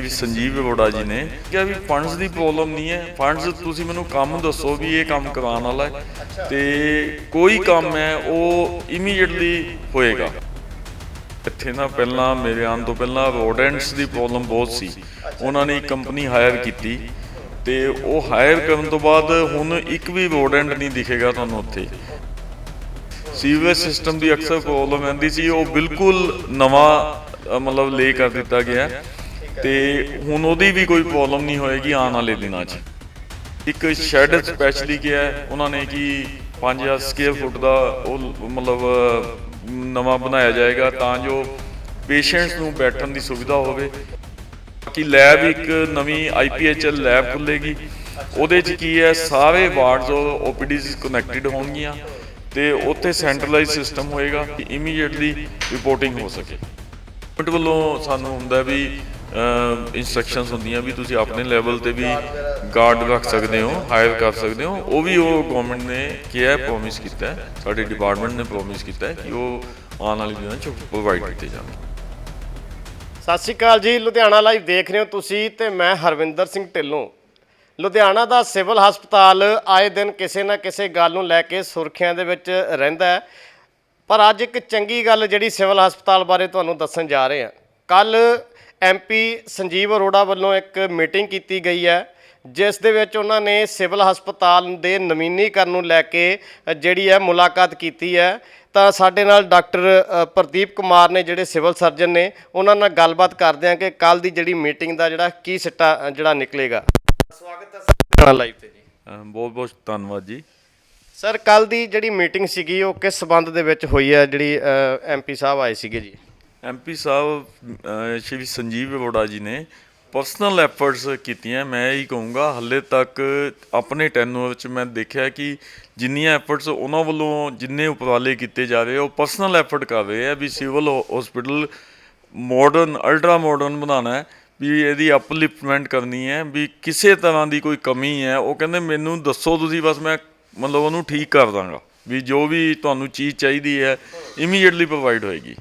ਵੀ ਸੰਜੀਵ ਅਰੋੜਾ ਜੀ ਨੇ ਕਿਹਾ ਵੀ ਫੰਡਸ ਦੀ ਪ੍ਰੋਬਲਮ ਨਹੀਂ ਹੈ। ਫੰਡਸ ਤੁਸੀਂ ਮੈਨੂੰ ਕੰਮ ਦੱਸੋ ਵੀ ਇਹ ਕੰਮ ਕਰਾਉਣ ਵਾਲਾ ਹੈ ਤੇ ਕੋਈ ਕੰਮ ਹੈ, ਉਹ ਇਮੀਡੀਏਟਲੀ ਹੋਏਗਾ। ਇੱਥੇ ਨਾ ਪਹਿਲਾਂ ਮੇਰੇ ਆਉਣ ਤੋਂ ਪਹਿਲਾਂ ਰੋਡੈਂਟਸ ਦੀ ਪ੍ਰੋਬਲਮ ਬਹੁਤ ਸੀ। ਉਹਨਾਂ ਨੇ ਇੱਕ ਕੰਪਨੀ ਹਾਇਰ ਕੀਤੀ ਤੇ ਉਹ ਹਾਇਰ ਕਰਨ ਤੋਂ ਬਾਅਦ ਹੁਣ ਇੱਕ ਵੀ ਰੋਡੈਂਟ ਨਹੀਂ ਦਿਖੇਗਾ ਤੁਹਾਨੂੰ ਉੱਥੇ। ਸੀਵਰੇਜ ਸਿਸਟਮ ਦੀ ਅਕਸਰ ਪ੍ਰੋਬਲਮ ਆਉਂਦੀ ਸੀ, ਉਹ ਬਿਲਕੁਲ ਨਵਾਂ ਮਤਲਬ ਲੇ ਕਰ ਦਿੱਤਾ ਗਿਆ। ਤੇ ਹੁਣ ਉਹਦੀ ਵੀ ਕੋਈ ਪ੍ਰੋਬਲਮ ਨਹੀਂ ਹੋਏਗੀ ਆਉਣ ਵਾਲੇ ਦਿਨਾਂ 'ਚ। ਇੱਕ ਸ਼ੈਡ ਸਪੈਸ਼ਲੀ ਕਿਹਾ ਉਹਨਾਂ ਨੇ ਕਿ 5000 ਸਕੁਅਰ ਫੁੱਟ ਦਾ ਉਹ ਮਤਲਬ ਨਵਾਂ ਬਣਾਇਆ ਜਾਏਗਾ ਤਾਂ ਜੋ ਪੇਸ਼ੈਂਟਸ ਨੂੰ ਬੈਠਣ ਦੀ ਸੁਵਿਧਾ ਹੋਵੇ। ਕਿ ਲੈਬ ਇੱਕ ਨਵੀਂ ਆਈਪੀਐਚਐਲ ਲੈਬ ਖੁੱਲੇਗੀ ਉਹਦੇ 'ਚ ਕੀ ਹੈ, ਸਾਰੇ ਵਾਰਡਸ ਔਰ ਓਪੀਡੀਜ਼ ਕਨੈਕਟਡ ਹੋਣਗੀਆਂ ਤੇ ਉੱਥੇ ਸੈਂਟਰਲਾਈਜ਼ ਸਿਸਟਮ ਹੋਏਗਾ, ਕਿ ਇਮੀਡੀਏਟਲੀ ਰਿਪੋਰਟਿੰਗ ਹੋ ਸਕੇ। ਪਿੰਡ ਵੱਲੋਂ ਸਾਨੂੰ ਹੁੰਦਾ ਵੀ ਇਨਸਟਰਕਸ਼ਨਸ ਹੁੰਦੀਆਂ ਵੀ ਤੁਸੀਂ ਆਪਣੇ ਲੈਵਲ ਤੇ ਵੀ ਗਾਰਡ ਰੱਖ ਸਕਦੇ ਹੋ ਹਾਇਰ ਕਰ ਸਕਦੇ ਹੋ। ਉਹ ਵੀ ਉਹ ਗਵਰਨਮੈਂਟ ਨੇ ਕਿਹਾ ਪ੍ਰੋਮਿਸ ਕੀਤਾ ਹੈ। ਸਾਡੇ ਡਿਪਾਰਟਮੈਂਟ ਨੇ ਪ੍ਰੋਮਿਸ ਕੀਤਾ ਹੈ ਕਿ ਉਹ ਆਉਣ ਵਾਲੇ ਦਿਨਾਂ 'ਚ ਪ੍ਰੋਵਾਈਡ ਕੀਤੇ ਜਾਣਗੇ। ਸਤਿ ਸ਼੍ਰੀ ਅਕਾਲ ਜੀ, ਲੁਧਿਆਣਾ ਲਾਈਵ ਦੇਖ ਰਹੇ ਹੋ ਤੁਸੀਂ ਤੇ ਮੈਂ ਹਰਵਿੰਦਰ ਸਿੰਘ ਢਿੱਲੋਂ। ਲੁਧਿਆਣਾ ਦਾ ਸਿਵਲ ਹਸਪਤਾਲ ਆਏ ਦਿਨ ਕਿਸੇ ਨਾ ਕਿਸੇ ਗੱਲ ਨੂੰ ਲੈ ਕੇ ਸੁਰਖੀਆਂ ਦੇ ਵਿੱਚ ਰਹਿੰਦਾ ਹੈ। ਪਰ ਅੱਜ ਇੱਕ ਚੰਗੀ ਗੱਲ ਜਿਹੜੀ ਸਿਵਲ ਹਸਪਤਾਲ ਬਾਰੇ ਤੁਹਾਨੂੰ ਦੱਸਣ ਜਾ ਰਹੇ ਹਾਂ। ਕੱਲ ਐਮਪੀ ਸੰਜੀਵ ਅਰੋੜਾ ਵੱਲੋਂ ਇੱਕ ਮੀਟਿੰਗ ਕੀਤੀ ਗਈ ਹੈ ਜਿਸ ਦੇ ਵਿੱਚ ਉਹਨਾਂ ਨੇ ਸਿਵਲ ਹਸਪਤਾਲ ਦੇ ਨਵੀਨੀਕਰਨ ਨੂੰ ਲੈ ਕੇ ਜਿਹੜੀ ਹੈ ਮੁਲਾਕਾਤ ਕੀਤੀ ਹੈ। ਤਾਂ ਸਾਡੇ ਨਾਲ ਡਾਕਟਰ ਪ੍ਰਦੀਪ ਕੁਮਾਰ ਨੇ ਜਿਹੜੇ ਸਿਵਲ ਸਰਜਨ ਨੇ ਉਹਨਾਂ ਨਾਲ ਗੱਲਬਾਤ ਕਰਦੇ ਹਾਂ ਕਿ ਕੱਲ ਦੀ ਜਿਹੜੀ ਮੀਟਿੰਗ ਦਾ ਜਿਹੜਾ ਕੀ ਸਿੱਟਾ ਜਿਹੜਾ ਨਿਕਲੇਗਾ। ਸਵਾਗਤ ਹੈ ਸਰ ਲਾਈਵ ਤੇ ਜੀ। ਬਹੁਤ ਬਹੁਤ ਧੰਨਵਾਦ ਜੀ। ਸਰ ਕੱਲ ਦੀ ਜਿਹੜੀ ਮੀਟਿੰਗ ਸੀਗੀ ਉਹ ਕਿਸ ਸਬੰਧ ਦੇ ਵਿੱਚ ਹੋਈ ਹੈ ਜਿਹੜੀ ਐਮਪੀ ਸਾਹਿਬ ਆਏ ਸੀਗੇ ਜੀ? ਐਮਪੀ ਸਾਹਿਬ ਸ਼੍ਰੀ ਸੰਜੀਵ ਅਰੋੜਾ ਜੀ ਨੇ ਪਰਸਨਲ ਐਫਰਟਸ ਕੀਤੀਆਂ। ਮੈਂ ਇਹੀ ਕਹੂੰਗਾ, ਹੱਲੇ ਤੱਕ ਆਪਣੇ ਟੈਨੂਅਰ ਵਿੱਚ ਮੈਂ ਦੇਖਿਆ ਕਿ ਜਿੰਨੀਆਂ ਐਫਰਟਸ ਉਹਨਾਂ ਵੱਲੋਂ ਜਿੰਨੇ ਉਪਰਾਲੇ ਕੀਤੇ ਜਾ ਰਹੇ ਉਹ ਪਰਸਨਲ ਐਫਰਟ ਕਰ ਰਹੇ ਆ ਵੀ civil hospital modern ultra modern ਬਣਾਉਣਾ ਹੈ, ਵੀ ਇਹਦੀ ਅਪਲਿਫਟਮੈਂਟ ਕਰਨੀ ਹੈ, ਵੀ ਕਿਸੇ ਤਰ੍ਹਾਂ ਦੀ ਕੋਈ ਕਮੀ ਹੈ। ਉਹ ਕਹਿੰਦੇ, ਮੈਨੂੰ ਦੱਸੋ ਤੁਸੀਂ, ਬਸ ਮੈਂ ਮਤਲਬ ਉਹਨੂੰ ਠੀਕ ਕਰ ਦਾਂਗਾ, ਵੀ ਜੋ ਵੀ ਤੁਹਾਨੂੰ ਚੀਜ਼ ਚਾਹੀਦੀ ਹੈ ਇਮੀਡੀਏਟਲੀ ਪ੍ਰੋਵਾਈਡ ਹੋਏਗੀ।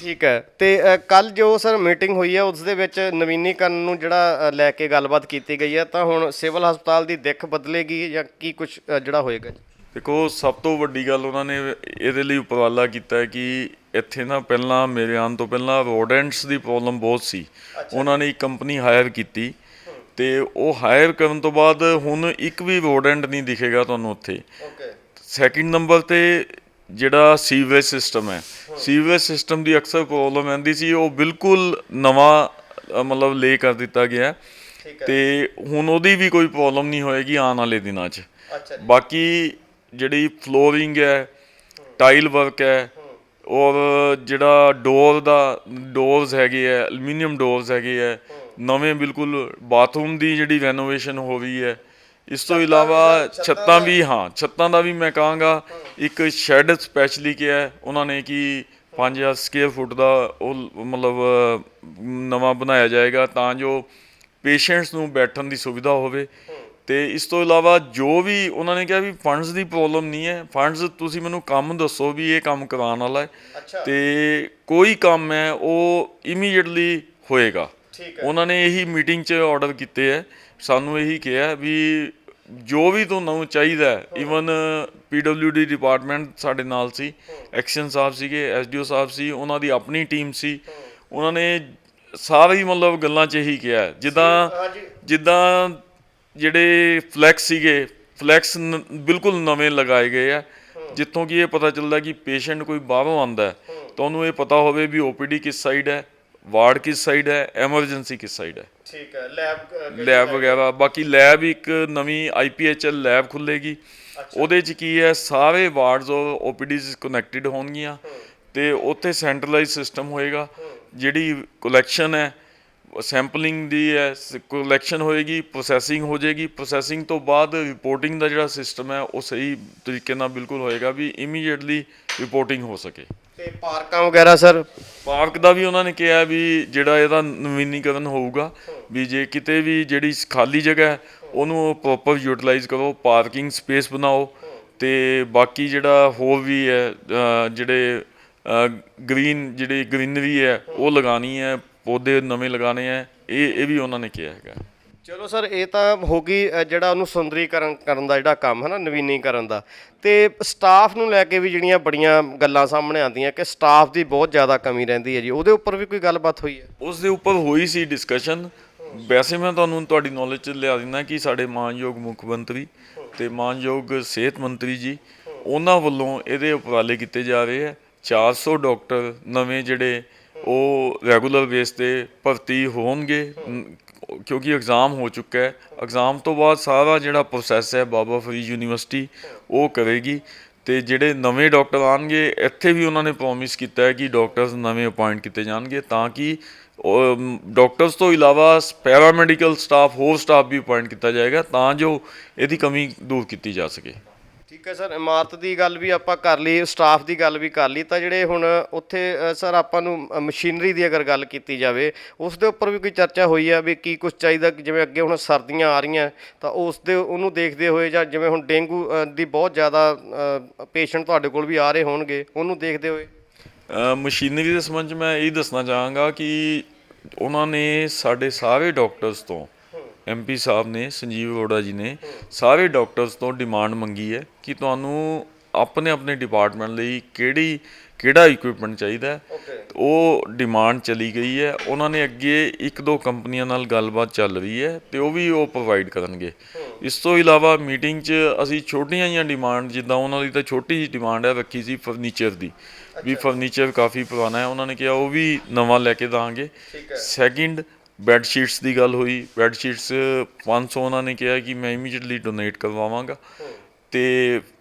ਠੀਕ ਹੈ। ਤੇ ਕੱਲ ਜੋ ਸਰ ਮੀਟਿੰਗ ਹੋਈ ਹੈ ਉਸ ਦੇ ਵਿੱਚ ਨਵੀਨੀਕਰਨ ਨੂੰ ਜਿਹੜਾ ਲੈ ਕੇ ਗੱਲਬਾਤ ਕੀਤੀ ਗਈ ਹੈ ਤਾਂ ਹੁਣ ਸਿਵਲ ਹਸਪਤਾਲ ਦੀ ਦਿੱਖ ਬਦਲੇਗੀ ਜਾਂ ਕੀ ਕੁਝ ਜਿਹੜਾ ਹੋਏਗਾ ਜੀ? ਦੇਖੋ ਸਭ ਤੋਂ ਵੱਡੀ ਗੱਲ ਉਹਨਾਂ ਨੇ ਇਹਦੇ ਲਈ ਉਪਰਾਲਾ ਕੀਤਾ ਹੈ ਕਿ ਇੱਥੇ ਨਾ ਪਹਿਲਾਂ ਮੇਰੇ ਆਉਣ ਤੋਂ ਪਹਿਲਾਂ ਰੋਡੈਂਟਸ ਦੀ ਪ੍ਰੋਬਲਮ ਬਹੁਤ ਸੀ। ਉਹਨਾਂ ਨੇ ਇੱਕ ਕੰਪਨੀ ਹਾਇਰ ਕੀਤੀ। ਤੇ ਉਹ ਹਾਇਰ ਕਰਨ ਤੋਂ ਬਾਅਦ ਹੁਣ ਇੱਕ ਵੀ ਰੋਡੈਂਟ ਨਹੀਂ ਦਿਖੇਗਾ ਤੁਹਾਨੂੰ ਉੱਥੇ। ਓਕੇ। ਸੈਕਿੰਡ ਨੰਬਰ ਤੇ ਜਿਹੜਾ ਸੀਵਰੇਜ ਸਿਸਟਮ ਹੈ ਸੀਵਰੇਜ ਸਿਸਟਮ ਦੀ ਅਕਸਰ ਪ੍ਰੋਬਲਮ ਆਉਂਦੀ ਸੀ ਉਹ ਬਿਲਕੁਲ ਨਵਾਂ ਮਤਲਬ ਲੇ ਕਰ ਦਿੱਤਾ ਗਿਆ। ਤੇ ਹੁਣ ਉਹਦੀ ਵੀ ਕੋਈ ਪ੍ਰੋਬਲਮ ਨਹੀਂ ਹੋਏਗੀ ਆਉਣ ਵਾਲੇ ਦਿਨਾਂ 'ਚ। ਬਾਕੀ ਜਿਹੜੀ ਫਲੋਰਿੰਗ ਹੈ ਟਾਈਲ ਵਰਕ ਹੈ ਔਰ ਜਿਹੜਾ ਡੋਰ ਦਾ ਡੋਰਸ ਹੈਗੇ ਆ ਐਲੂਮੀਨੀਅਮ ਡੋਰਸ ਹੈਗੇ ਆ ਨਵੇਂ ਬਿਲਕੁਲ ਬਾਥਰੂਮ ਦੀ ਜਿਹੜੀ ਰੈਨੋਵੇਸ਼ਨ ਹੋ ਰਹੀ ਹੈ ਇਸ ਤੋਂ ਇਲਾਵਾ ਛੱਤਾਂ ਵੀ ਹਾਂ ਛੱਤਾਂ ਦਾ ਵੀ ਮੈਂ ਕਹਾਂਗਾ ਇੱਕ ਸ਼ੈਡ ਸਪੈਸ਼ਲੀ ਕਿਹਾ ਉਹਨਾਂ ਨੇ ਕਿ 5000 ਸਕੁਅਰ ਫੁੱਟ ਦਾ ਉਹ ਮਤਲਬ ਨਵਾਂ ਬਣਾਇਆ ਜਾਏਗਾ ਤਾਂ ਜੋ ਪੇਸ਼ੈਂਟਸ ਨੂੰ ਬੈਠਣ ਦੀ ਸੁਵਿਧਾ ਹੋਵੇ। ਤੇ ਇਸ ਤੋਂ ਇਲਾਵਾ ਜੋ ਵੀ ਉਹਨਾਂ ਨੇ ਕਿਹਾ ਵੀ ਫੰਡਸ ਦੀ ਪ੍ਰੋਬਲਮ ਨਹੀਂ ਹੈ ਫੰਡਸ ਤੁਸੀਂ ਮੈਨੂੰ ਕੰਮ ਦੱਸੋ ਵੀ ਇਹ ਕੰਮ ਕਰਾਉਣ ਵਾਲਾ ਹੈ। ਤੇ ਕੋਈ ਕੰਮ ਹੈ ਉਹ ਇਮੀਡੀਏਟਲੀ ਹੋਏਗਾ। ਉਹਨਾਂ ਨੇ ਇਹੀ ਮੀਟਿੰਗ 'ਚ ਆਰਡਰ ਕੀਤੇ ਹੈ। ਸਾਨੂੰ ਇਹੀ ਕਿਹਾ ਵੀ ਜੋ ਵੀ ਤੁਹਾਨੂੰ ਚਾਹੀਦਾ ਹੈ ਇਵਨ ਪੀਡਬਲਯੂਡੀ ਡਿਪਾਰਟਮੈਂਟ ਸਾਡੇ ਨਾਲ ਸੀ ਐਕਸ਼ਨ ਸਾਹਿਬ ਸੀਗੇ ਐਸਡੀਓ ਸਾਹਿਬ ਸੀ ਉਹਨਾਂ ਦੀ ਆਪਣੀ ਟੀਮ ਸੀ। ਉਹਨਾਂ ਨੇ ਸਾਰੀ ਮਤਲਬ ਗੱਲਾਂ 'ਚ ਇਹੀ ਕਿਹਾ। ਹੈ। ਜਿੱਦਾਂ ਜਿੱਦਾਂ ਜਿਹੜੇ ਫਲੈਕਸ ਸੀਗੇ ਫਲੈਕਸ ਬਿਲਕੁਲ ਨਵੇਂ ਲਗਾਏ ਗਏ ਆ। ਜਿੱਥੋਂ ਕਿ ਇਹ ਪਤਾ ਚੱਲਦਾ ਕਿ ਪੇਸ਼ੈਂਟ ਕੋਈ ਬਾਹਰੋਂ ਆਂਦਾ ਹੈ। ਤਾਂ ਉਹਨੂੰ ਇਹ ਪਤਾ ਹੋਵੇ ਵੀ ਓਪੀਡੀ ਕਿਸ ਸਾਈਡ ਹੈ। ਵਾਰਡ ਕਿਸ ਸਾਈਡ ਹੈ? ਐਮਰਜੈਂਸੀ ਕਿਸ ਸਾਈਡ ਹੈ? ਠੀਕ ਹੈ ਲੈਬ ਲੈਬ ਵਗੈਰਾ ਬਾਕੀ ਲੈਬ ਇੱਕ ਨਵੀਂ ਆਈਪੀਐਚਐਲ ਲੈਬ ਖੁੱਲੇਗੀ ਉਹਦੇ 'ਚ ਕੀ ਹੈ ਸਾਰੇ ਵਾਰਡਸ ਔਰ ਓਪੀਡੀਜ਼ ਕਨੈਕਟਡ ਹੋਣਗੀਆਂ ਤੇ ਉੱਥੇ ਸੈਂਟਰਲਾਈਜ਼ ਸਿਸਟਮ ਹੋਏਗਾ। ਜਿਹੜੀ ਕਲੈਕਸ਼ਨ ਹੈ ਸੈਂਪਲਿੰਗ ਦੀ ਹੈ ਕਲੈਕਸ਼ਨ ਹੋਏਗੀ ਪ੍ਰੋਸੈਸਿੰਗ ਹੋ ਜਾਏਗੀ। ਪ੍ਰੋਸੈਸਿੰਗ ਤੋਂ ਬਾਅਦ ਰਿਪੋਰਟਿੰਗ ਦਾ ਜਿਹੜਾ ਸਿਸਟਮ ਹੈ ਉਹ ਸਹੀ ਤਰੀਕੇ ਨਾਲ ਬਿਲਕੁਲ ਹੋਏਗਾ ਵੀ ਇਮੀਡੀਏਟਲੀ ਰਿਪੋਰਟਿੰਗ ਹੋ ਸਕੇ। ਤੇ ਪਾਰਕਾਂ ਵਗੈਰਾ ਸਰ? ਪਾਰਕ ਦਾ ਵੀ ਉਹਨਾਂ ਨੇ ਕਿਹਾ ਵੀ ਜਿਹੜਾ ਇਹਦਾ ਨਵੀਨੀਕਰਨ ਹੋਊਗਾ ਵੀ ਜੇ ਕਿਤੇ ਵੀ ਜਿਹੜੀ ਖਾਲੀ ਜਗ੍ਹਾ ਹੈ ਉਹਨੂੰ ਪ੍ਰੋਪਰ ਯੂਟਿਲਾਈਜ਼ ਕਰੋ ਪਾਰਕਿੰਗ ਸਪੇਸ ਬਣਾਓ। ਤੇ ਬਾਕੀ ਜਿਹੜਾ ਹੋਰ ਵੀ ਹੈ ਜਿਹੜੇ ਗ੍ਰੀਨ ਜਿਹੜੀ ਗ੍ਰੀਨਰੀ ਹੈ ਉਹ ਲਗਾਣੀ ਹੈ ਪੌਦੇ ਨਵੇਂ ਲਗਾਣੇ ਹੈ ਇਹ ਇਹ ਵੀ ਉਹਨਾਂ ਨੇ ਕਿਹਾ ਹੈਗਾ। ਚਲੋ ਸਰ ਇਹ ਤਾਂ ਹੋ ਗਈ ਅ, ਜਿਹੜਾ ਉਹਨੂੰ ਸੁੰਦਰੀਕਰਨ ਕਰਨ ਦਾ ਜਿਹੜਾ ਕੰਮ ਹੈ ਨਾ ਨਵੀਨੀਕਰਨ ਦਾ। ਤੇ ਸਟਾਫ ਨੂੰ ਲੈ ਕੇ ਵੀ ਜਿਹੜੀਆਂ ਬੜੀਆਂ ਗੱਲਾਂ ਸਾਹਮਣੇ ਆਉਂਦੀਆਂ ਕਿ ਸਟਾਫ ਦੀ ਬਹੁਤ ਜ਼ਿਆਦਾ ਕਮੀ ਰਹਿੰਦੀ ਹੈ ਜੀ। ਉਹਦੇ ਉੱਪਰ ਵੀ ਕੋਈ ਗੱਲਬਾਤ ਹੋਈ ਹੈ? ਉਸ ਦੇ ਉੱਪਰ ਹੋਈ ਸੀ ਡਿਸਕਸ਼ਨ ਵੈਸੇ ਮੈਂ ਤੁਹਾਨੂੰ ਤੁਹਾਡੀ ਨੌਲੇਜ ਚ ਲਿਆ ਦਿੰਦਾ ਕਿ ਸਾਡੇ ਮਾਨਯੋਗ ਮੁੱਖ ਮੰਤਰੀ ਤੇ ਮਾਨਯੋਗ ਸਿਹਤ ਮੰਤਰੀ ਜੀ ਉਹਨਾਂ ਵੱਲੋਂ ਇਹਦੇ ਉਪਰਾਲੇ ਕੀਤੇ ਜਾ ਰਹੇ ਆ। 400 ਡਾਕਟਰ ਨਵੇਂ ਜਿਹੜੇ ਉਹ ਰੈਗੂਲਰ ਬੇਸ ਤੇ ਭਰਤੀ ਹੋਣਗੇ ਕਿਉਂਕਿ ਐਗਜ਼ਾਮ ਹੋ ਚੁੱਕਾ ਹੈ। ਐਗਜ਼ਾਮ ਤੋਂ ਬਾਅਦ ਸਾਰਾ ਜਿਹੜਾ ਪ੍ਰੋਸੈਸ ਹੈ ਬਾਬਾ ਫਰੀਦ ਯੂਨੀਵਰਸਿਟੀ, ਉਹ ਕਰੇਗੀ। ਤੇ ਜਿਹੜੇ ਨਵੇਂ ਡਾਕਟਰ ਆਣਗੇ ਇੱਥੇ ਵੀ ਉਹਨਾਂ ਨੇ ਪ੍ਰੋਮਿਸ ਕੀਤਾ ਹੈ ਕਿ ਡਾਕਟਰਸ ਨਵੇਂ ਅਪਾਇੰਟ ਕੀਤੇ ਜਾਣਗੇ ਤਾਂ ਕਿ ਡਾਕਟਰਸ ਤੋਂ ਇਲਾਵਾ ਪੈਰਾਮੈਡੀਕਲ ਸਟਾਫ ਹੋਰ ਸਟਾਫ ਵੀ ਅਪਾਇੰਟ ਕੀਤਾ ਜਾਏਗਾ ਤਾਂ ਜੋ ਇਹਦੀ ਕਮੀ ਦੂਰ ਕੀਤੀ ਜਾ ਸਕੇ। ਠੀਕ ਹੈ ਸਰ, ਇਮਾਰਤ ਦੀ ਗੱਲ ਵੀ ਆਪਾਂ ਕਰ ਲਈ ਸਟਾਫ ਦੀ ਗੱਲ ਵੀ ਕਰ ਲਈ, ਤਾਂ ਜਿਹੜੇ ਹੁਣ ਉੱਥੇ ਸਰ ਆਪਾਂ ਨੂੰ ਮਸ਼ੀਨਰੀ ਦੀ ਅਗਰ ਗੱਲ ਕੀਤੀ ਜਾਵੇ, ਉਸ ਦੇ ਉੱਪਰ ਵੀ ਕੋਈ ਚਰਚਾ ਹੋਈ ਆ ਵੀ ਕੀ ਕੁਝ ਚਾਹੀਦਾ ਜਿਵੇਂ ਅੱਗੇ ਹੁਣ ਸਰਦੀਆਂ ਆ ਰਹੀਆਂ, ਤਾਂ ਉਸ ਦੇ, ਉਹਨੂੰ ਦੇਖਦੇ ਹੋਏ ਜਾਂ ਜਿਵੇਂ ਹੁਣ ਡੇਂਗੂ ਦੀ ਬਹੁਤ ਜ਼ਿਆਦਾ ਪੇਸ਼ੈਂਟ ਤੁਹਾਡੇ ਕੋਲ ਵੀ ਆ ਰਹੇ ਹੋਣਗੇ, ਉਹਨੂੰ ਦੇਖਦੇ ਹੋਏ। ਮਸ਼ੀਨਰੀ ਦੇ ਸੰਬੰਧ 'ਚ ਮੈਂ ਇਹ ਦੱਸਣਾ ਚਾਹਾਂਗਾ ਕਿ ਉਹਨਾਂ ਨੇ ਸਾਡੇ ਸਾਰੇ ਡਾਕਟਰਸ ਤੋਂ ਐਮਪੀ ਸਾਹਿਬ ਨੇ ਸੰਜੀਵ ਅਰੋੜਾ ਜੀ ਨੇ ਸਾਰੇ ਡਾਕਟਰਸ ਤੋਂ ਡਿਮਾਂਡ ਮੰਗੀ ਹੈ ਕਿ ਤੁਹਾਨੂੰ ਆਪਣੇ ਆਪਣੇ ਡਿਪਾਰਟਮੈਂਟ ਲਈ ਕਿਹੜੀ ਕਿਹੜਾ ਇਕਵਿਪਮੈਂਟ ਚਾਹੀਦਾ ਹੈ। ਉਹ ਡਿਮਾਂਡ ਚਲੀ ਗਈ ਹੈ। ਉਹਨਾਂ ਨੇ ਅੱਗੇ ਇੱਕ ਦੋ ਕੰਪਨੀਆਂ ਨਾਲ ਗੱਲਬਾਤ ਚੱਲ ਰਹੀ ਹੈ ਤੇ ਉਹ ਵੀ ਉਹ ਪ੍ਰੋਵਾਈਡ ਕਰਨਗੇ। ਇਸ ਤੋਂ ਇਲਾਵਾ ਮੀਟਿੰਗ 'ਚ ਅਸੀਂ ਛੋਟੀਆਂ ਜਿਹੀਆਂ ਡਿਮਾਂਡ ਜਿੱਦਾਂ ਉਹਨਾਂ ਦੀ ਤਾਂ ਛੋਟੀ ਜਿਹੀ ਡਿਮਾਂਡ ਹੈ ਰੱਖੀ ਸੀ ਫਰਨੀਚਰ ਦੀ। ਵੀ ਫਰਨੀਚਰ ਕਾਫੀ ਪੁਰਾਣਾ ਹੈ। ਉਹਨਾਂ ਨੇ ਕਿਹਾ ਉਹ ਵੀ ਨਵਾਂ ਲੈ ਕੇ ਦਾਂਗੇ ਸੈਕਿੰਡ ਬੈੱਡ ਸ਼ੀਟਸ ਦੀ ਗੱਲ ਹੋਈ ਬੈੱਡ ਸ਼ੀਟਸ 500 ਉਹਨਾਂ ਨੇ ਕਿਹਾ ਕਿ ਮੈਂ ਇਮੀਡੀਏਟਲੀ ਡੋਨੇਟ ਕਰਵਾਵਾਂਗਾ। ਤੇ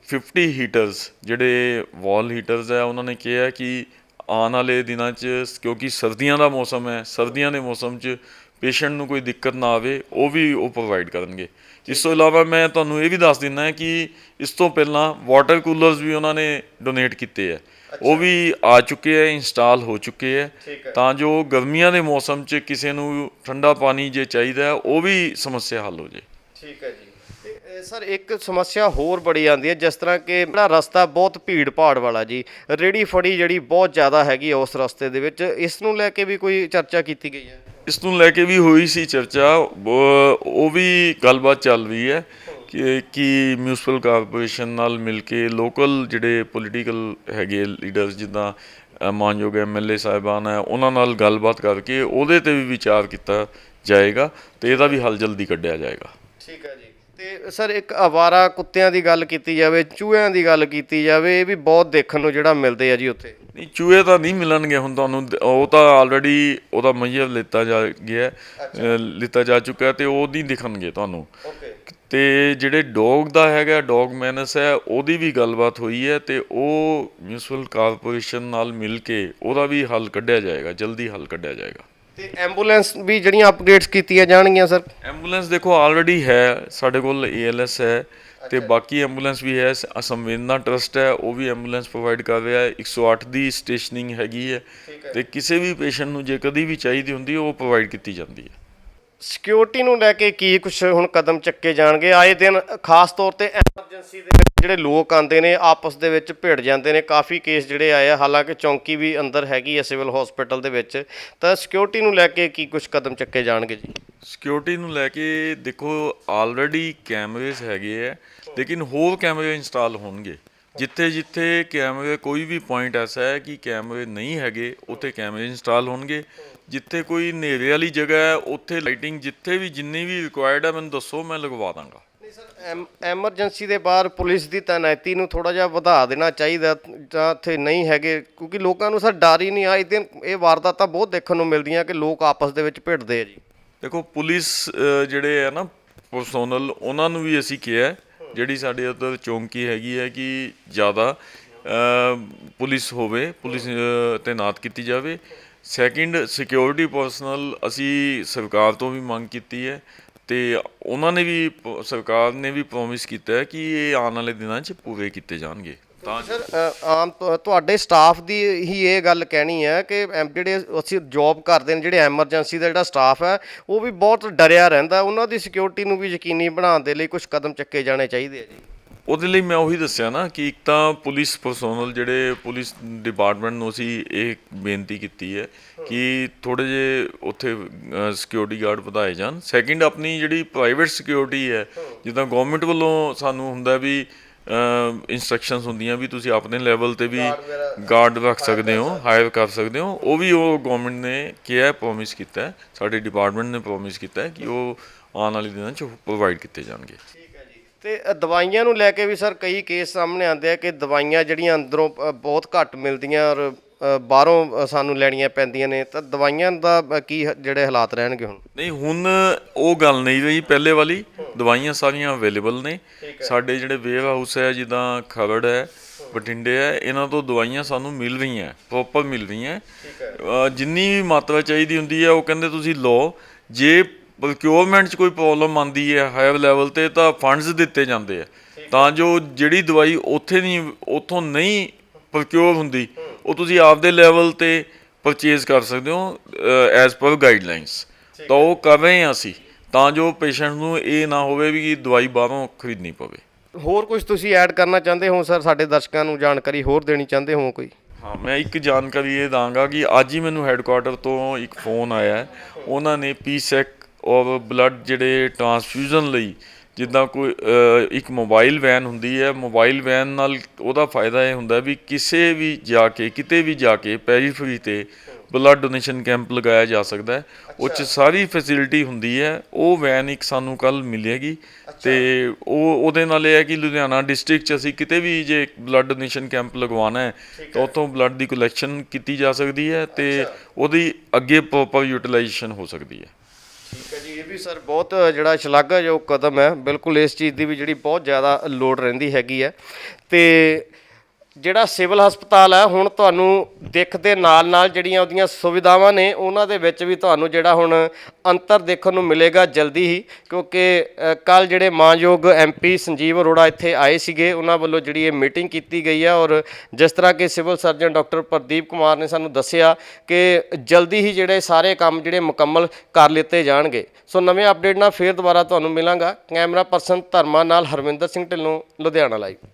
50 ਹੀਟਰਸ ਜਿਹੜੇ ਵਾਲ ਹੀਟਰਸ ਹੈ ਉਹਨਾਂ ਨੇ ਕਿਹਾ ਕਿ ਆਉਣ ਵਾਲੇ ਦਿਨਾਂ 'ਚ, ਕਿਉਂਕਿ ਸਰਦੀਆਂ ਦਾ ਮੌਸਮ ਹੈ, ਸਰਦੀਆਂ ਦੇ ਮੌਸਮ 'ਚ ਪੇਸ਼ੈਂਟ ਨੂੰ ਕੋਈ ਦਿੱਕਤ ਨਾ ਆਵੇ, ਉਹ ਵੀ ਉਹ ਪ੍ਰੋਵਾਈਡ ਕਰਨਗੇ। ਇਸ ਤੋਂ ਇਲਾਵਾ ਮੈਂ ਤੁਹਾਨੂੰ ਇਹ ਵੀ ਦੱਸ ਦਿੰਦਾ ਕਿ ਇਸ ਤੋਂ ਪਹਿਲਾਂ ਵਾਟਰ ਕੂਲਰਸ ਵੀ ਉਹਨਾਂ ਨੇ ਡੋਨੇਟ ਕੀਤੇ ਹੈ ਉਹ ਵੀ ਆ ਚੁੱਕੇ ਹੈ ਇੰਸਟਾਲ ਹੋ ਚੁੱਕੇ ਹੈ ਤਾਂ ਜੋ ਗਰਮੀਆਂ ਦੇ ਮੌਸਮ 'ਚ ਕਿਸੇ ਨੂੰ ਠੰਡਾ ਪਾਣੀ ਜੇ ਚਾਹੀਦਾ ਉਹ ਵੀ ਸਮੱਸਿਆ ਹੱਲ ਹੋ ਜੇ। ਠੀਕ ਹੈ ਜੀ। ਸਰ ਇੱਕ ਸਮੱਸਿਆ ਹੋਰ ਬੜੀ ਆਉਂਦੀ ਹੈ ਜਿਸ ਤਰ੍ਹਾਂ ਕਿ ਜਿਹੜਾ ਰਸਤਾ ਬਹੁਤ ਭੀੜ ਭਾੜ ਵਾਲਾ ਜੀ ਰੇੜੀ ਫੜੀ ਜਿਹੜੀ ਬਹੁਤ ਜ਼ਿਆਦਾ ਹੈਗੀ ਉਸ ਰਸਤੇ ਦੇ ਵਿੱਚ ਇਸ ਨੂੰ ਲੈ ਕੇ ਵੀ ਕੋਈ ਚਰਚਾ ਕੀਤੀ ਗਈ ਹੈ? ਇਸ ਨੂੰ ਲੈ ਕੇ ਵੀ ਹੋਈ ਸੀ ਚਰਚਾ ਉਹ ਵੀ ਗੱਲਬਾਤ ਚੱਲ ਰਹੀ ਹੈ। ਕਿ ਕਿ ਮਿਊਨਿਸਪਲ ਕਾਰਪੋਰੇਸ਼ਨ ਨਾਲ ਮਿਲ ਕੇ ਲੋਕਲ ਜਿਹੜੇ ਪੋਲੀਟੀਕਲ ਹੈਗੇ ਲੀਡਰਸ ਜਿੱਦਾਂ ਅ, ਮਾਨਯੋਗ ਐਮਐਲਏ ਸਾਹਿਬਾਨ ਹੈ ਉਹਨਾਂ ਨਾਲ ਗੱਲਬਾਤ ਕਰਕੇ ਉਹਦੇ ਤੇ ਵੀ ਵਿਚਾਰ ਕੀਤਾ ਜਾਏਗਾ ਤੇ ਇਹਦਾ ਵੀ ਹੱਲ ਜਲਦੀ ਕੱਢਿਆ ਜਾਏਗਾ। ਠੀਕ ਹੈ ਜੀ। ਤੇ ਸਰ ਇੱਕ ਆਵਾਰਾ ਕੁੱਤਿਆਂ ਦੀ ਗੱਲ ਕੀਤੀ ਜਾਵੇ ਚੂਹਿਆਂ ਦੀ ਗੱਲ ਕੀਤੀ ਜਾਵੇ ਇਹ ਵੀ ਬਹੁਤ ਦੇਖਣ ਨੂੰ ਜਿਹੜਾ ਮਿਲਦੇ ਆ ਜੀ ਉੱਥੇ। ਨਹੀਂ ਚੂਹੇ ਤਾਂ ਨਹੀਂ ਮਿਲਣਗੇ ਹੁਣ ਤੁਹਾਨੂੰ। ਉਹ ਤਾਂ ਆਲਰੇਡੀ ਉਹਦਾ ਮਈਅਰ ਲਿੱਤਾ ਜਾ ਗਿਆ ਲਿੱਤਾ ਜਾ ਚੁੱਕਾ ਤੇ ਉਹ ਨਹੀਂ ਦਿਖਣਗੇ ਤੁਹਾਨੂੰ। ਓਕੇ। ਤੇ ਜਿਹੜੇ ਡੌਗ ਦਾ ਹੈਗਾ ਡੌਗ ਮੈਨਸ ਹੈ ਉਹਦੀ ਵੀ ਗੱਲਬਾਤ ਹੋਈ ਹੈ ਤੇ ਉਹ ਮਿਊਨਿਸਪਲ ਕਾਰਪੋਰੇਸ਼ਨ ਨਾਲ ਮਿਲ ਕੇ ਉਹਦਾ ਵੀ ਹੱਲ ਕੱਢਿਆ ਜਾਏਗਾ ਜਲਦੀ ਹੱਲ ਕੱਢਿਆ ਜਾਏਗਾ। ਤੇ ਐਂਬੂਲੈਂਸ ਵੀ ਜਿਹੜੀਆਂ ਅਪਗ੍ਰੇਡਸ ਕੀਤੀਆਂ ਜਾਣਗੀਆਂ ਸਰ? ਐਂਬੂਲੈਂਸ ਦੇਖੋ ਆਲਰੇਡੀ ਹੈ ਸਾਡੇ ਕੋਲ ਏਐਲਐਸ ਹੈ ਤੇ ਬਾਕੀ ਐਂਬੂਲੈਂਸ ਵੀ ਹੈ ਸੰਵੇਦਨਾ ਟਰਸਟ ਹੈ ਉਹ ਵੀ ਐਂਬੂਲੈਂਸ ਪ੍ਰੋਵਾਈਡ ਕਰ ਰਿਹਾ ਹੈ 108 ਦੀ ਸਟੇਸ਼ਨਿੰਗ ਹੈਗੀ ਹੈ। ਤੇ ਕਿਸੇ ਵੀ ਪੇਸ਼ੈਂਟ ਨੂੰ ਜੇ ਕਦੀ ਵੀ ਚਾਹੀਦੀ ਹੁੰਦੀ ਉਹ ਪ੍ਰੋਵਾਈਡ ਕੀਤੀ ਜਾਂਦੀ ਹੈ। ਸਿਕਿਉਰਿਟੀ ਨੂੰ ਲੈ ਕੇ ਕੀ ਕੁਝ ਹੁਣ ਕਦਮ ਚੱਕੇ ਜਾਣਗੇ? ਆਏ ਦਿਨ ਖਾਸ ਤੌਰ ਤੇ ਐਮਰਜੈਂਸੀ ਦੇ ਵਿੱਚ ਜਿਹੜੇ ਲੋਕ ਆਉਂਦੇ ਨੇ, ਆਪਸ ਦੇ ਵਿੱਚ ਭਿੜ ਜਾਂਦੇ ਨੇ। ਕਾਫੀ ਕੇਸ ਜਿਹੜੇ ਆਏ ਆ, ਹਾਲਾਂਕਿ ਚੌਂਕੀ ਵੀ ਅੰਦਰ ਹੈਗੀ ਹੈ ਸਿਵਲ ਹਸਪੀਟਲ ਦੇ ਵਿੱਚ। ਤਾਂ ਸਿਕਿਉਰਿਟੀ ਨੂੰ ਲੈ ਕੇ ਕੀ ਕੁਝ ਕਦਮ ਚੱਕੇ ਜਾਣਗੇ ਜੀ? ਸਿਕਿਉਰਿਟੀ ਨੂੰ ਲੈ ਕੇ ਦੇਖੋ, ਆਲਰੇਡੀ ਕੈਮਰੇਜ਼ ਹੈਗੇ ਆ, ਲੇਕਿਨ ਹੋਰ ਕੈਮਰੇ ਇੰਸਟਾਲ ਹੋਣਗੇ। ਜਿੱਥੇ ਜਿੱਥੇ ਕੈਮਰੇ ਕੋਈ ਵੀ ਪੁਆਇੰਟ ਐਸਾ ਹੈ ਕਿ ਕੈਮਰੇ ਨਹੀਂ ਹੈਗੇ ਉੱਥੇ ਕੈਮਰੇ ਇੰਸਟਾਲ ਹੋਣਗੇ। ਜਿੱਥੇ ਕੋਈ ਹਨੇਰੇ ਵਾਲੀ ਜਗ੍ਹਾ ਹੈ ਉੱਥੇ ਲਾਈਟਿੰਗ ਜਿੱਥੇ ਵੀ ਜਿੰਨੀ ਵੀ ਰਿਕੁਆਇਰਡ ਹੈ ਮੈਨੂੰ ਦੱਸੋ ਮੈਂ ਲਗਵਾ ਦਾਂਗਾ। ਨਹੀਂ ਸਰ ਐਮਰਜੈਂਸੀ ਦੇ ਬਾਹਰ ਪੁਲਿਸ ਦੀ ਤੈਨਾਤੀ ਨੂੰ ਥੋੜਾ ਜਿਹਾ ਵਧਾ ਦੇਣਾ ਚਾਹੀਦਾ ਜਾਂ ਇੱਥੇ ਨਹੀਂ ਹੈਗੇ ਕਿਉਂਕਿ ਲੋਕਾਂ ਨੂੰ ਸਰ ਡਰ ਹੀ ਨਹੀਂ ਆਏ ਦਿਨ ਇਹ ਵਾਰਦਾਤਾਂ ਬਹੁਤ ਦੇਖਣ ਨੂੰ ਮਿਲਦੀਆਂ ਕਿ ਲੋਕ ਆਪਸ ਦੇ ਵਿੱਚ ਭਿੜਦੇ ਆ ਜੀ। ਦੇਖੋ ਪੁਲਿਸ ਜਿਹੜੇ ਹੈ ਨਾ ਪਰਸੋਨਲ ਉਹਨਾਂ ਨੂੰ ਵੀ ਅਸੀਂ ਕਿਹਾ ਜਿਹੜੀ ਸਾਡੇ ਉੱਧਰ ਚੌਂਕੀ ਹੈਗੀ ਹੈ ਕਿ ਜ਼ਿਆਦਾ ਪੁਲਿਸ ਹੋਵੇ, ਪੁਲਿਸ ਤਾਇਨਾਤ ਕੀਤੀ ਜਾਵੇ। ਸੈਕਿੰਡ ਸਿਕਿਉਰਿਟੀ ਪਰਸਨਲ ਅਸੀਂ ਸਰਕਾਰ ਤੋਂ ਵੀ ਮੰਗ ਕੀਤੀ ਹੈ ਤੇ ਉਹਨਾਂ ਨੇ ਵੀ ਪ- ਸਰਕਾਰ ਨੇ ਵੀ ਪ੍ਰੋਮਿਸ ਕੀਤਾ ਹੈ ਕਿ ਇਹ ਆਉਣ ਵਾਲੇ ਦਿਨਾਂ 'ਚ ਪੂਰੇ ਕੀਤੇ ਜਾਣਗੇ। ਤਾਂ ਸਰ ਅ, ਆਮ ਤੁਹਾਡੇ ਸਟਾਫ ਦੀ ਹੀ ਇਹ ਗੱਲ ਕਹਿਣੀ ਹੈ ਕਿ ਐਮ- ਜਿਹੜੇ ਅਸੀਂ ਜੌਬ ਕਰਦੇ ਨੇ ਜਿਹੜੇ ਐਮਰਜੈਂਸੀ ਦਾ ਜਿਹੜਾ ਸਟਾਫ ਹੈ ਉਹ ਵੀ ਬਹੁਤ ਡਰਿਆ ਰਹਿੰਦਾ। ਉਹਨਾਂ ਦੀ ਸਿਕਿਉਰਿਟੀ ਨੂੰ ਵੀ ਯਕੀਨੀ ਬਣਾਉਣ ਦੇ ਲਈ ਕੁਝ ਕਦਮ ਚੱਕੇ ਜਾਣੇ ਚਾਹੀਦੇ ਆ ਜੀ। ਉਹਦੇ ਲਈ ਮੈਂ ਉਹੀ ਦੱਸਿਆ ਨਾ ਕਿ ਇੱਕ ਤਾਂ ਪੁਲਿਸ ਪਰਸੋਨਲ ਜਿਹੜੇ ਪੁਲਿਸ ਡਿਪਾਰਟਮੈਂਟ ਨੂੰ ਅਸੀਂ ਇਹ ਬੇਨਤੀ ਕੀਤੀ ਹੈ ਕਿ ਥੋੜੇ ਜੇ ਉੱਥੇ ਸਿਕਿਉਰਿਟੀ ਗਾਰਡ ਵਧਾਏ ਜਾਣ। ਸੈਕਿੰਡ ਆਪਣੀ ਜਿਹੜੀ ਪ੍ਰਾਈਵੇਟ ਸਿਕਿਉਰਿਟੀ ਹੈ ਜਿੱਦਾਂ ਗਵਰਨਮੈਂਟ ਵੱਲੋਂ ਸਾਨੂੰ ਹੁੰਦਾ ਵੀ ਇਨਸਟਰਕਸ਼ਨਸ ਹੁੰਦੀਆਂ ਵੀ ਤੁਸੀਂ ਆਪਣੇ ਲੈਵਲ ਤੇ ਵੀ ਗਾਰਡ ਰੱਖ ਸਕਦੇ ਹੋ ਹਾਇਰ ਕਰ ਸਕਦੇ ਹੋ। ਉਹ ਵੀ ਉਹ ਗਵਰਨਮੈਂਟ ਨੇ ਕਿਹਾ ਪ੍ਰੋਮਿਸ ਕੀਤਾ ਸਾਡੇ ਡਿਪਾਰਟਮੈਂਟ ਨੇ ਪ੍ਰੋਮਿਸ ਕੀਤਾ ਹੈ ਕਿ ਉਹ ਆਉਣ ਵਾਲੇ ਦਿਨਾਂ 'ਚ ਪ੍ਰੋਵਾਈਡ ਕੀਤੇ ਜਾਣਗੇ। ਠੀਕ ਹੈ ਜੀ। ਤੇ ਦਵਾਈਆਂ ਨੂੰ ਲੈ ਕੇ ਵੀ ਸਰ ਕਈ ਕੇਸ ਸਾਹਮਣੇ ਆਉਂਦੇ ਆ ਕਿ ਦਵਾਈਆਂ ਜਿਹੜੀਆਂ ਅੰਦਰੋਂ ਬਹੁਤ ਘੱਟ ਮਿਲਦੀਆਂ ਔਰ ਬਾਹਰੋਂ ਸਾਨੂੰ ਲੈਣੀਆਂ ਪੈਂਦੀਆਂ ਨੇ। ਤਾਂ ਦਵਾਈਆਂ ਦਾ ਕੀ ਜਿਹੜੇ ਹਾਲਾਤ ਰਹਿਣਗੇ ਹੁਣ? ਨਹੀਂ ਹੁਣ ਉਹ ਗੱਲ ਨਹੀਂ ਰਹੀ ਪਹਿਲੇ ਵਾਲੀ। ਦਵਾਈਆਂ ਸਾਰੀਆਂ ਅਵੇਲੇਬਲ ਨੇ। ਸਾਡੇ ਜਿਹੜੇ ਵੇਅਰ ਹਾਊਸ ਹੈ ਜਿੱਦਾਂ ਖਰੜ ਹੈ ਬਠਿੰਡੇ ਹੈ ਇਹਨਾਂ ਤੋਂ ਦਵਾਈਆਂ ਸਾਨੂੰ ਮਿਲ ਰਹੀਆਂ ਪ੍ਰੋਪਰ ਮਿਲ ਰਹੀਆਂ। ਜਿੰਨੀ ਵੀ ਮਾਤਰਾ ਚਾਹੀਦੀ ਹੁੰਦੀ ਹੈ ਉਹ ਕਹਿੰਦੇ ਤੁਸੀਂ ਲਓ। ਜੇ ਪ੍ਰੋਕਿਉਰਮੈਂਟ 'ਚ ਕੋਈ ਪ੍ਰੋਬਲਮ ਆਂਦੀ ਹੈ ਹਾਇਰ ਲੈਵਲ ਤੇ ਤਾਂ ਫੰਡਸ ਦਿੱਤੇ ਜਾਂਦੇ ਆ। ਤਾਂ ਜੋ ਜਿਹੜੀ ਦਵਾਈ ਉੱਥੇ ਨਹੀਂ ਉੱਥੋਂ ਨਹੀਂ ਪ੍ਰੋਕਿਉਰ ਹੁੰਦੀ ਉਹ ਤੁਸੀਂ ਆਪਦੇ ਲੈਵਲ ਤੇ ਪਰਚੇਜ਼ ਕਰ ਸਕਦੇ ਹੋ ਐਜ਼ ਪਰ ਗਾਈਡਲਾਈਨਸ ਤਾਂ ਉਹ ਕਰ ਰਹੇ ਹਾਂ ਅਸੀਂ। ਤਾਂ ਜੋ ਪੇਸ਼ੈਂਟ ਨੂੰ ਇਹ ਨਾ ਹੋਵੇ ਵੀ ਦਵਾਈ ਬਾਹਰੋਂ ਖਰੀਦਣੀ ਪਵੇ। ਹੋਰ ਕੁਝ ਤੁਸੀਂ ਐਡ ਕਰਨਾ ਚਾਹੁੰਦੇ ਹੋ ਸਰ? ਸਾਡੇ ਦਰਸ਼ਕਾਂ ਨੂੰ ਜਾਣਕਾਰੀ ਹੋਰ ਦੇਣੀ ਚਾਹੁੰਦੇ ਹੋ ਕੋਈ? ਹਾਂ ਮੈਂ ਇੱਕ ਜਾਣਕਾਰੀ ਇਹ ਦਾਂਗਾ ਕਿ ਅੱਜ ਹੀ ਮੈਨੂੰ ਹੈੱਡਕੁਆਟਰ ਤੋਂ ਇੱਕ ਫੋਨ ਆਇਆ ਹੈ। ਉਹਨਾਂ ਨੇ ਪੀਸੈਕ ਔਰ ਬਲੱਡ ਜਿਹੜੇ ਟ੍ਰਾਂਸਫਿਊਜ਼ਨ ਲਈ ਜਿੱਦਾਂ ਕੋਈ ਇੱਕ ਮੋਬਾਈਲ ਵੈਨ ਹੁੰਦੀ ਹੈ ਮੋਬਾਈਲ ਵੈਨ ਨਾਲ ਉਹਦਾ ਫਾਇਦਾ ਇਹ ਹੁੰਦਾ ਵੀ ਕਿਸੇ ਵੀ ਜਾ ਕੇ ਕਿਤੇ ਵੀ ਜਾ ਕੇ ਪੈਰੀਫਰੀ ਤੇ ਬਲੱਡ ਡੋਨੇਸ਼ਨ ਕੈਂਪ ਲਗਾਇਆ ਜਾ ਸਕਦਾ ਹੈ। ਉਹ 'ਚ ਸਾਰੀ ਫੈਸਿਲਿਟੀ ਹੁੰਦੀ ਹੈ। ਉਹ ਵੈਨ ਇੱਕ ਸਾਨੂੰ ਕੱਲ ਮਿਲੇਗੀ। ਤੇ ਉਹ ਉਹਦੇ ਨਾਲ ਇਹ ਹੈ ਕਿ ਲੁਧਿਆਣਾ ਡਿਸਟ੍ਰਿਕਟ 'ਚ ਅਸੀਂ ਕਿਤੇ ਵੀ ਜੇ ਬਲੱਡ ਡੋਨੇਸ਼ਨ ਕੈਂਪ ਲਗਵਾਉਣਾ ਹੈ ਤਾਂ ਉੱਥੋਂ ਬਲੱਡ ਦੀ ਕਲੈਕਸ਼ਨ ਕੀਤੀ ਜਾ ਸਕਦੀ ਹੈ ਤੇ ਉਹਦੀ ਅੱਗੇ ਪ੍ਰੋਪਰ ਯੂਟਿਲਾਈਜੇਸ਼ਨ ਹੋ ਸਕਦੀ ਹੈ। ਠੀਕ ਹੈ ਜੀ, ਇਹ ਵੀ ਸਰ ਬਹੁਤ ਜਿਹੜਾ ਸ਼ਲਾਘਾਯੋਗ ਕਦਮ ਹੈ। ਬਿਲਕੁਲ ਇਸ ਚੀਜ਼ ਦੀ ਵੀ ਜਿਹੜੀ ਬਹੁਤ ਜ਼ਿਆਦਾ ਲੋੜ ਰਹਿੰਦੀ ਹੈਗੀ ਹੈ। ਤੇ ਜਿਹੜਾ ਸਿਵਲ ਹਸਪਤਾਲ ਹੈ, ਹੁਣ ਤੁਹਾਨੂੰ ਦਿੱਖ ਦੇ ਨਾਲ ਨਾਲ ਜਿਹੜੀਆਂ ਉਹਦੀਆਂ ਸੁਵਿਧਾਵਾਂ ਨੇ, ਉਹਨਾਂ ਦੇ ਵਿੱਚ ਵੀ ਤੁਹਾਨੂੰ ਜਿਹੜਾ ਹੁਣ ਅੰਤਰ ਦੇਖਣ ਨੂੰ ਮਿਲੇਗਾ ਜਲਦੀ ਹੀ, ਕਿਉਂਕਿ ਕੱਲ ਜਿਹੜੇ ਮਾਨਯੋਗ ਐਮਪੀ ਸੰਜੀਵ ਅਰੋੜਾ ਇੱਥੇ ਆਏ ਸੀਗੇ, ਉਹਨਾਂ ਵੱਲੋਂ ਜਿਹੜੀ ਇਹ ਮੀਟਿੰਗ ਕੀਤੀ ਗਈ ਹੈ ਔਰ ਜਿਸ ਤਰ੍ਹਾਂ ਕਿ civil surgeon doctor Pradeep Kumar ਨੇ ਸਾਨੂੰ ਦੱਸਿਆ ਕਿ ਜਲਦੀ ਹੀ ਜਿਹੜੇ ਸਾਰੇ ਕੰਮ ਜਿਹੜੇ ਮੁਕੰਮਲ ਕਰ ਲਿੱਤੇ ਜਾਣਗੇ। ਸੋ ਨਵੇਂ ਅਪਡੇਟ ਨਾਲ ਫੇਰ ਦੁਬਾਰਾ ਤੁਹਾਨੂੰ ਮਿਲਾਂਗਾ। ਕੈਮਰਾ ਪਰਸਨ ਧਰਮਾ ਨਾਲ ਹਰਵਿੰਦਰ ਸਿੰਘ ਢਿੱਲੋਂ, ਲੁਧਿਆਣਾ ਲਾਈਵ